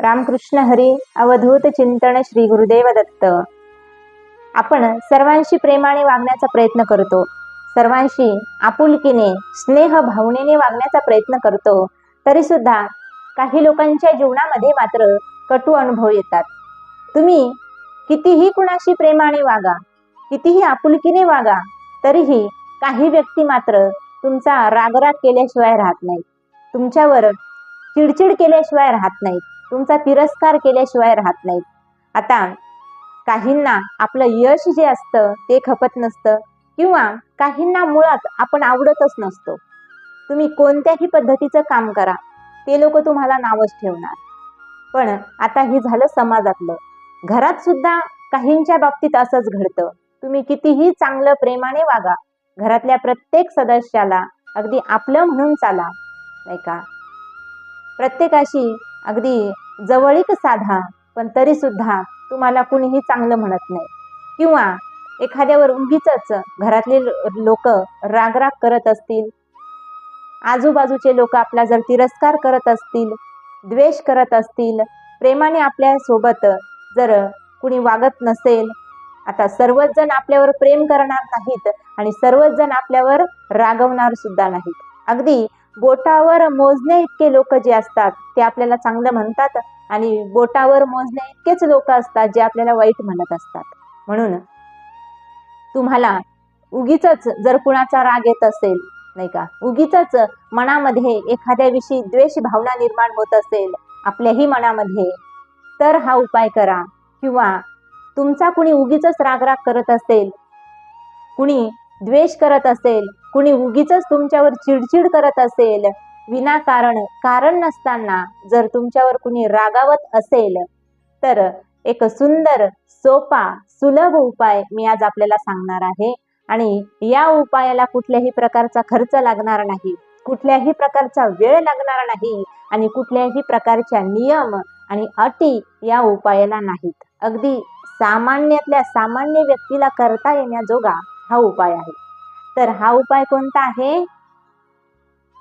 रामकृष्ण हरी अवधूत चिंतन श्री गुरुदेव दत्त. आपण सर्वांशी प्रेमाने वागण्याचा प्रयत्न करतो. सर्वांशी आपुलकीने स्नेह भावनेने वागण्याचा प्रयत्न करतो. तरी सुद्धा काही लोकांच्या जीवनामध्ये मात्र कटू अनुभव येतात. तुम्ही कितीही कुणाशी प्रेमाने वागा कितीही आपुलकीने वागा तरीही काही व्यक्ती मात्र तुमचा रागराग केल्याशिवाय राहत नाहीत. तुमच्यावर चिडचिड केल्याशिवाय राहत नाहीत. तुमचा तिरस्कार केल्याशिवाय राहत नाहीत. आता काहींना आपलं यश जे असतं ते खपत नसतं किंवा काहींना मुळात आपण आवडतच नसतो. तुम्ही कोणत्याही पद्धतीचं काम करा ते लोक तुम्हाला नावच ठेवणार. पण आता हे झालं समाजातलं. घरात सुद्धा काहींच्या बाबतीत असंच घडतं. तुम्ही कितीही चांगलं प्रेमाने वागा. घरातल्या प्रत्येक सदस्याला अगदी आपलं म्हणून चाला. नाही का? प्रत्येकाशी अगदी जवळीक साधा पण तरी सुद्धा तुम्हाला कुणीही चांगलं म्हणत नाही. किंवा एखाद्यावर उगीच घरातले लोक रागराग करत असतील आजूबाजूचे लोक आपला जर तिरस्कार करत असतील द्वेष करत असतील प्रेमाने आपल्यासोबत जर कुणी वागत नसेल आता सर्वच जण आपल्यावर प्रेम करणार नाहीत आणि सर्वच जण आपल्यावर रागवणार सुद्धा नाहीत. अगदी बोटावर मोजणे इतके लोक जे असतात ते आपल्याला चांगलं म्हणतात आणि बोटावर मोजणे इतकेच लोक असतात जे आपल्याला वाईट म्हणत असतात. म्हणून तुम्हाला उगीच जर कुणाचा राग येत असेल नाही का? उगीच मनामध्ये एखाद्याविषयी द्वेष भावना निर्माण होत असेल आपल्याही मनामध्ये तर हा उपाय करा. किंवा तुमचा कुणी उगीच रागराग करत असेल कुणी द्वेष करत असेल कुणी उगीच तुमच्यावर चिडचिड करत असेल विनाकारण कारण नसताना जर तुमच्यावर कुणी रागावत असेल तर एक सुंदर सोपा सुलभ उपाय मी आज आपल्याला सांगणार आहे. आणि या उपायाला कुठल्याही प्रकारचा खर्च लागणार नाही कुठल्याही प्रकारचा वेळ लागणार नाही आणि कुठल्याही प्रकारच्या नियम आणि अटी या उपायाला नाहीत. अगदी सामान्यातल्या सामान्य व्यक्तीला करता येण्याजोगा हा उपाय आहे. तर हा उपाय कोणता आहे?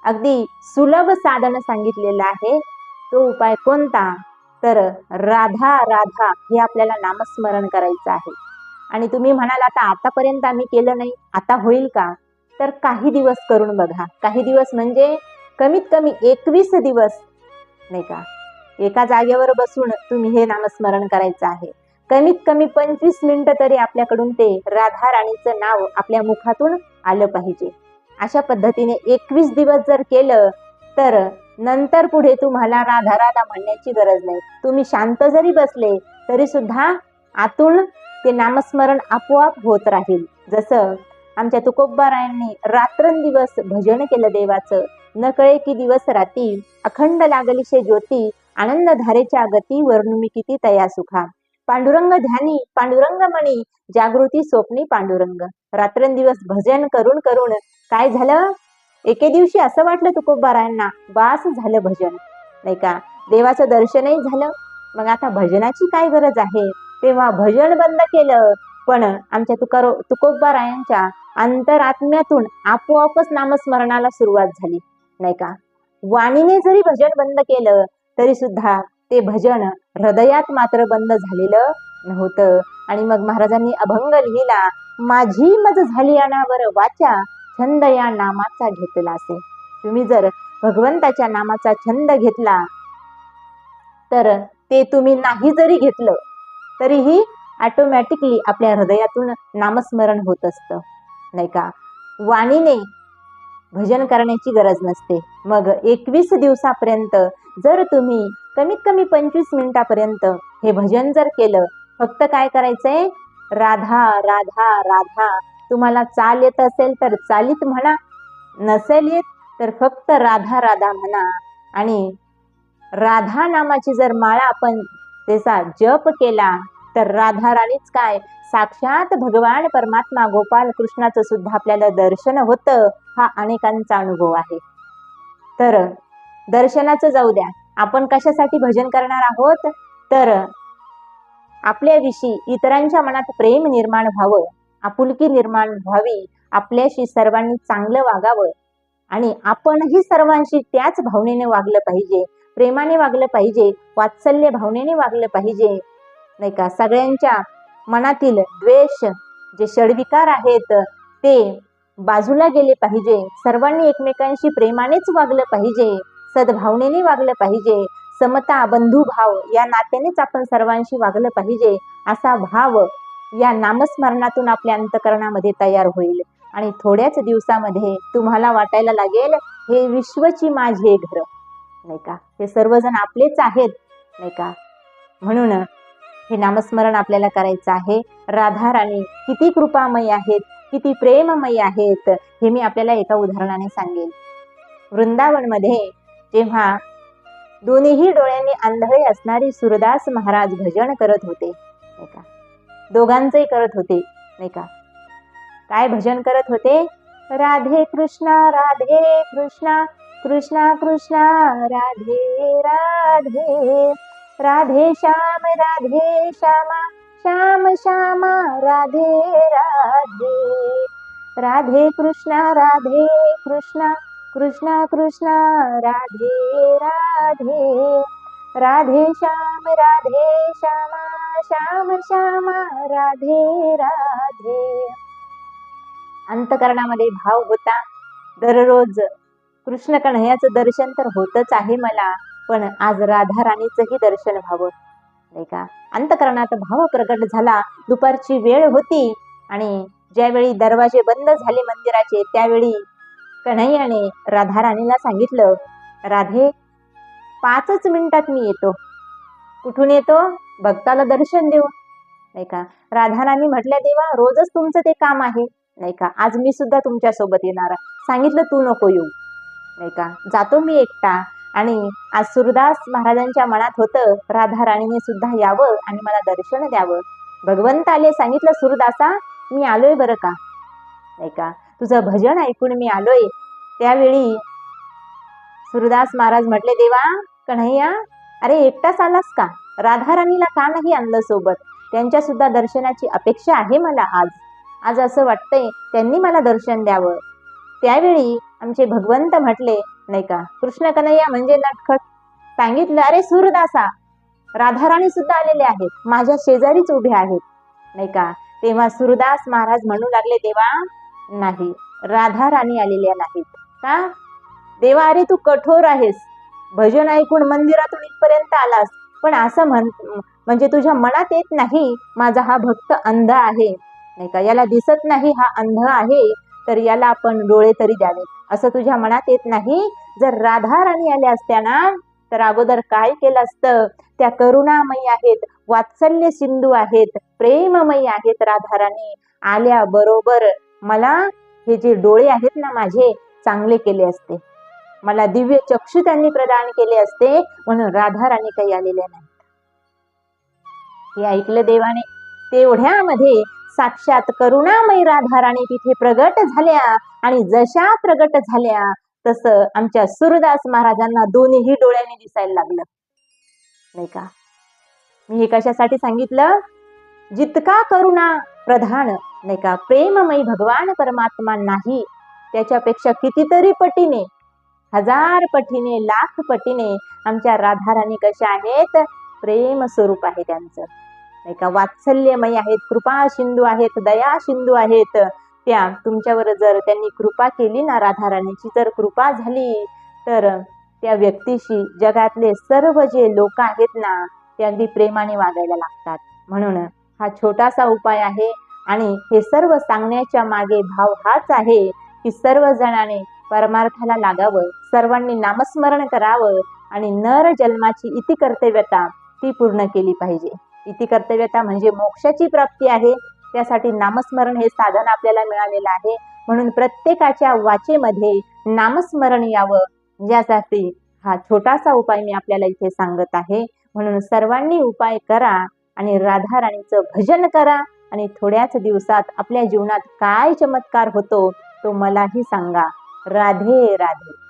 अगदी सुलभ साधन सांगितलेलं आहे. तो उपाय कोणता? तर राधा राधा हे आपल्याला नामस्मरण करायचं आहे. आणि तुम्ही म्हणाल आता आतापर्यंत आम्ही केलं नाही आता होईल का? तर काही दिवस करून बघा. काही दिवस म्हणजे कमीत कमी एकवीस दिवस नाही का? एका जागेवर बसून तुम्ही हे नामस्मरण करायचं आहे. कमीत कमी पंचवीस मिनिटं तरी आपल्याकडून ते राधा राणीचं नाव आपल्या मुखातून आलं पाहिजे. अशा पद्धतीने एकवीस दिवस जर केलं तर नंतर पुढे तुम्हाला राधा राधा म्हणण्याची गरज नाही. तुम्ही शांत जरी बसले तरी सुद्धा आतून ते नामस्मरण आपोआप होत राहील. जसं आमच्या तुकोबारायांनी रात्रंदिवस भजन केलं देवाचं. न कळे की दिवस राती अखंड लागलीशे ज्योती आनंद धारेच्या गती वर्णुमी किती तया सुखा पांडुरंग ध्यानी पांडुरंग मणी जागृती स्वप्नी पांडुरंग. रात्रंदिवस भजन करून करून काय झालं? एके दिवशी असं वाटलं तुकोबारायांना वास झालं भजन. नाही का? देवाचं दर्शनही झालं. मग आता भजनाची काय गरज आहे? तेव्हा भजन बंद केलं. पण आमच्या तुकारो तुकोबारायांच्या अंतरात्म्यातून आपोआपच नामस्मरणाला सुरुवात झाली. नाही का? वाणीने जरी भजन बंद केलं तरी सुद्धा ते भजन हृदयात मात्र बंद झालेलं नव्हतं. आणि मग महाराजांनी अभंग लिहिला. माझी मज झाली अनावर वाचा छंद या नामाचा घेतला असे. तुम्ही जर भगवंताच्या नामाचा छंद घेतला तर ते तुम्ही नाही जरी घेतलं तरीही ऑटोमॅटिकली आपल्या हृदयातून नामस्मरण होत असतं. नाही का? वाणीने भजन करण्याची गरज नसते. मग एकवीस दिवसापर्यंत जर तुम्ही कमीत कमी पंचवीस मिनिटापर्यंत हे भजन जर केलं फक्त काय करायचंय? राधा राधा राधा. तुम्हाला चाल येत असेल तर चालीत म्हणा. नसेल येत तर फक्त राधा राधा म्हणा. आणि राधा नामाची जर माळा आपण त्याचा जप केला तर राधा राणीच काय? साक्षात भगवान परमात्मा गोपाल कृष्णाचं सुद्धा आपल्याला दर्शन होतं हा अनेकांचा अनुभव आहे. तर दर्शनाचं जाऊ द्या. आपण कशासाठी भजन करणार आहोत? तर आपल्याविषयी इतरांच्या मनात प्रेम निर्माण व्हावं आपुलकी निर्माण व्हावी आपल्याशी सर्वांनी चांगलं वागावं. आणि आपणही सर्वांशी त्याच भावनेने वागलं पाहिजे प्रेमाने वागलं पाहिजे वात्सल्य भावनेने वागलं पाहिजे. नाही का? सगळ्यांच्या मनातील द्वेष जे षडविकार आहेत ते बाजूला गेले पाहिजे. सर्वांनी एकमेकांशी प्रेमानेच वागलं पाहिजे सद्भावनेने वागलं पाहिजे. समता बंधुभाव या नात्यानेच आपण सर्वांशी वागलं पाहिजे असा भाव या नामस्मरणातून आपल्या अंतकरणामध्ये तयार होईल. आणि थोड्याच दिवसामध्ये तुम्हाला वाटायला लागेल हे विश्वची माझे घर. नाही का? हे सर्वजण आपलेच आहेत. नाही का? म्हणून हे नामस्मरण आपल्याला करायचं आहे. राधा राणी किती कृपामयी आहेत किती प्रेममयी आहेत हे मी आपल्याला एका उदाहरणाने सांगेन. वृंदावनमध्ये जेव्हा दोन्हीही डोळ्यांनी आंधळे असणारी सुरदास महाराज भजन करत होते नाही का? दोघांचंही करत होते नाही का? काय भजन करत होते? राधे कृष्णा राधे कृष्णा कृष्णा कृष्णा राधे राधे राधे श्याम राधे श्यामा श्याम श्यामा राधे राधे राधे कृष्णा राधे कृष्णा कृष्णा कृष्णा राधे राधे. राधे श्याम राधे श्यामा श्याम श्यामा राधे राधे. अंतकरणामध्ये भाव होता. दररोज कृष्ण कन्हैयाचं दर्शन तर होतच आहे मला पण आज राधा राणीचंही दर्शन व्हावं. नाही का? अंतकरणात भाव प्रकट झाला. दुपारची वेळ होती आणि ज्यावेळी दरवाजे बंद झाले मंदिराचे त्यावेळी कन्हैयाने राधाराणीला सांगितलं राधे पाचच मिनिटात मी येतो. कुठून येतो? भक्ताला दर्शन देऊ नाही का? राधाराणी म्हटल्या देवा रोजच तुमचं ते काम आहे. नाही का? आज मी सुद्धा तुमच्यासोबत येणार सांगितलं तू नको येऊ. नाही का? जातो मी एकटा. आणि आज सुरदास महाराजांच्या मनात होतं राधाराणीने सुद्धा यावं आणि मला दर्शन द्यावं. भगवंत आले सांगितलं सुरदासा मी आलोय बरं का? नाही का? तुझं भजन ऐकून मी आलोय. त्यावेळी सुरदास महाराज म्हटले देवा कन्हैया अरे एकटाच आलास का? राधाराणीला का नाही आणलं सोबत? त्यांच्या सुद्धा दर्शनाची अपेक्षा आहे मला आज. आज असं वाटतंय त्यांनी मला दर्शन द्यावं. त्यावेळी आमचे भगवंत म्हटले नाही का? कृष्ण कन्हैया म्हणजे नटखट. सांगितलं अरे सूरदासा राधाराणी सुद्धा आलेले आहेत. माझ्या शेजारीच उभे आहेत. नाही का? तेव्हा सुरदास महाराज म्हणू लागले देवा नाही. राधा राणी आलेल्या नाहीत. का? देवा अरे तू कठोर आहेस. भजन ऐकून मंदिरातून इथपर्यंत आलास. पण असं म्हण म्हणजे तुझ्या मनात येत नाही माझा हा भक्त अंध आहे. नाही का? याला दिसत नाही हा अंध आहे तर याला आपण डोळे तरी द्यावे. असं तुझ्या मनात येत नाही? जर राधा राणी आल्या असत्या ना तर अगोदर काय केलं असतं? त्या करुणामयी आहेत वात्सल्य सिंधू आहेत प्रेममयी आहेत राधाराणी आल्या बरोबर मला हे जे डोळे आहेत ना माझे चांगले केले असते. मला दिव्य चक्षु त्यांनी प्रदान केले असते म्हणून राधा राणी काही आलेल्या नाही हे ऐकलं देवाने तेवढ्यामध्ये साक्षात करुणामयी राधा राणी तिथे प्रगट झाल्या आणि जशा प्रगट झाल्या तस आमच्या सुरदास महाराजांना दोन्हीही डोळ्यांनी दिसायला लागलं. नाही का? मी हे कशासाठी सांगितलं? जितका करुणा प्रधान नाही का? प्रेममयी भगवान परमात्मा नाही. त्याच्यापेक्षा कितीतरी पटीने हजार पटीने लाख पटीने आमच्या राधाराणी कशा आहेत? प्रेम स्वरूप आहे त्यांचं. नाही का? वात्सल्यमयी आहेत कृपा सिंधू आहेत दया सिंधू आहेत. त्या तुमच्यावर जर त्यांनी कृपा केली ना राधाराणीची जर कृपा झाली तर त्या व्यक्तीशी जगातले सर्व जे लोक आहेत ना ते अगदी प्रेमाने वागायला लागतात. म्हणून हा छोटासा उपाय आहे. आणि हे सर्व सांगण्याच्या मागे भाव हाच आहे की सर्व जणाने परमार्थाला लागावं सर्वांनी नामस्मरण करावं आणि नर जन्माची इति कर्तव्यता ती पूर्ण केली पाहिजे. इति कर्तव्यता म्हणजे मोक्षाची प्राप्ती आहे त्यासाठी नामस्मरण हे साधन आपल्याला मिळालेलं आहे. म्हणून प्रत्येकाच्या वाचेमध्ये नामस्मरण यावं यासाठी हा छोटासा उपाय मी आपल्याला इथे सांगत आहे. म्हणून सर्वांनी उपाय करा आणि राधाराणीचं भजन करा. आणि थोड्याच दिवसात आपल्या जीवनात काय चमत्कार होतो तो मलाही सांगा. राधे राधे.